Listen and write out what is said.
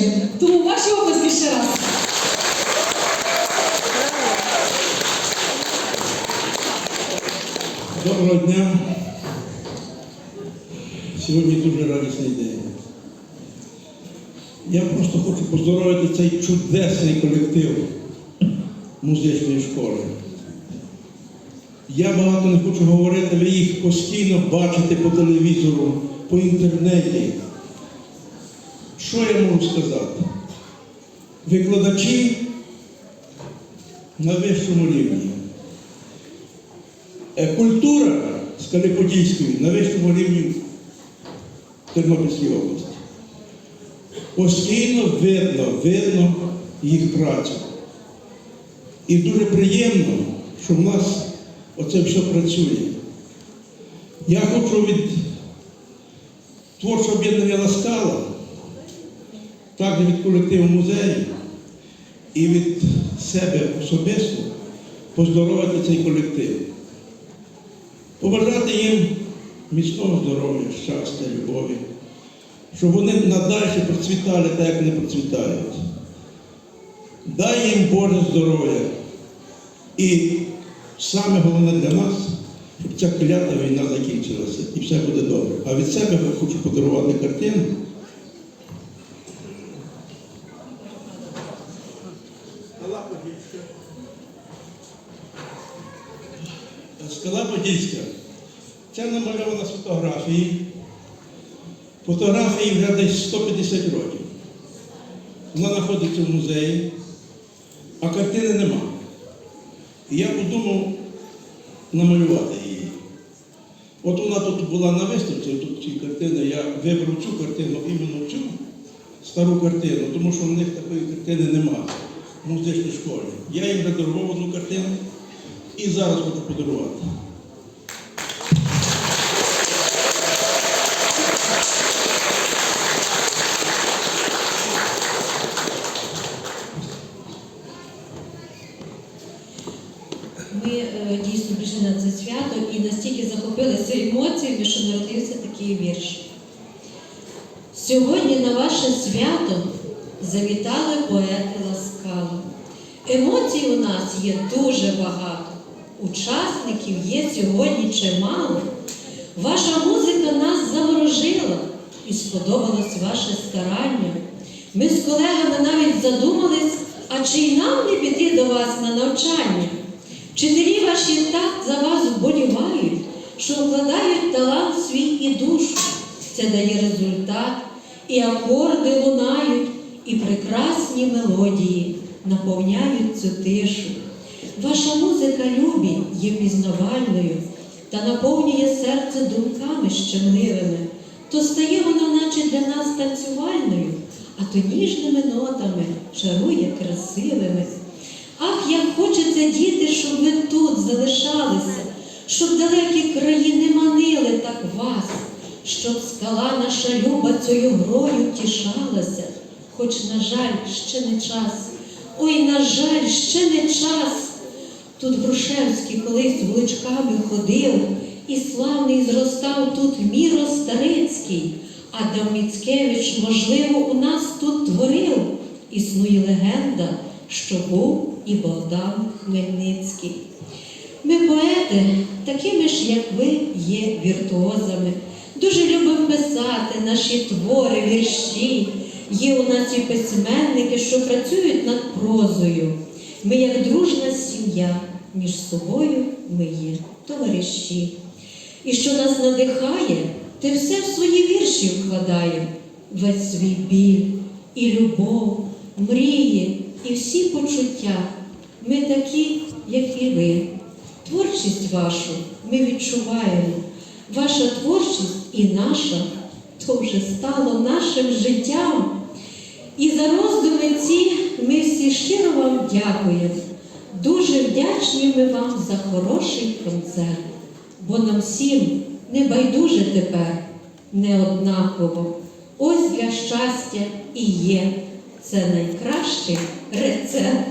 вершин. Тому ваші обласки ще раз. Доброго дня. Сьогодні дуже радісний день. Я просто хочу поздоровити цей чудесний колектив музичної школи. Я багато не хочу говорити, ви їх постійно бачите по телевізору, по інтернеті. Що я можу сказати? Викладачі на вищому рівні. Е, Культура Скалиподільської на вищому рівні в Тернопільській області. Постійно видно, видно їх працю. І дуже приємно, що в нас оце все працює. Я хочу від творчого об'єднання Ласкала, також від колективу музею і від себе особисто поздоровити цей колектив. Побажати їм міцного здоров'я, щастя, любові, щоб вони надалі процвітали так, як вони процвітають. Дай їм Боже здоров'я. І саме головне для нас, щоб ця клята війна закінчилася і все буде добре. А від себе я хочу подарувати картину. Скала Подільська. Це намальована з фотографії. Фотографії вже десь 150 років. Вона знаходиться в музеї, а картини нема. І я подумав намалювати її. От вона тут була на виставці, тут ці картини, я вибрав цю картину, іменно цю стару картину, тому що в них такої картини нема в музичній школі. Я їм подарував одну картину і зараз хочу подарувати. Ми е, дійсно прийшли на це свято і настільки захопилися емоціями, що народився такий вірш. Сьогодні на ваше свято завітали поети ласкаво. Емоцій у нас є дуже багато. Учасників є сьогодні чимало. Ваша музика нас заворожила і сподобалось ваше старання. Ми з колегами навіть задумались, а чи й нам не піти до вас на навчання? Вчителі ваші так за вас вболівають, що вкладають талант свій і душу. Це дає результат, і акорди лунають, і прекрасні мелодії наповняють цю тишу. Ваша музика любі є пізнавальною та наповнює серце думками щемливими, то стає вона, наче для нас танцювальною, а то ніжними нотами чарує красивими. Ах, як хочеться, діти, щоб ви тут залишалися, щоб далекі краї не манили так вас, щоб скала наша люба цією грою тішалася, хоч, на жаль, ще не час. Ой, на жаль, ще не час. Тут Грушевський колись вуличками ходив, і славний зростав тут Міро Старицький, Адам Міцкевич, можливо, у нас тут творив. Існує легенда, що був і Богдан Хмельницький. Ми, поети, такими ж, як ви, є віртуозами. Дуже любимо писати наші твори, вірші. Є у нас і письменники, що працюють над прозою. Ми, як дружна сім'я, між собою ми є товариші. І що нас надихає, ти все в свої вірші вкладає, весь свій біль і любов, мрії і всі почуття. Ми такі, як і ви. Творчість вашу ми відчуваємо. Ваша творчість і наша то вже стало нашим життям. І за роздуми ці ми всі щиро вам дякуємо. Дуже вдячні ми вам за хороший концерт, бо нам всім не байдуже тепер, не однаково. Ось для щастя і є це найкращий рецепт.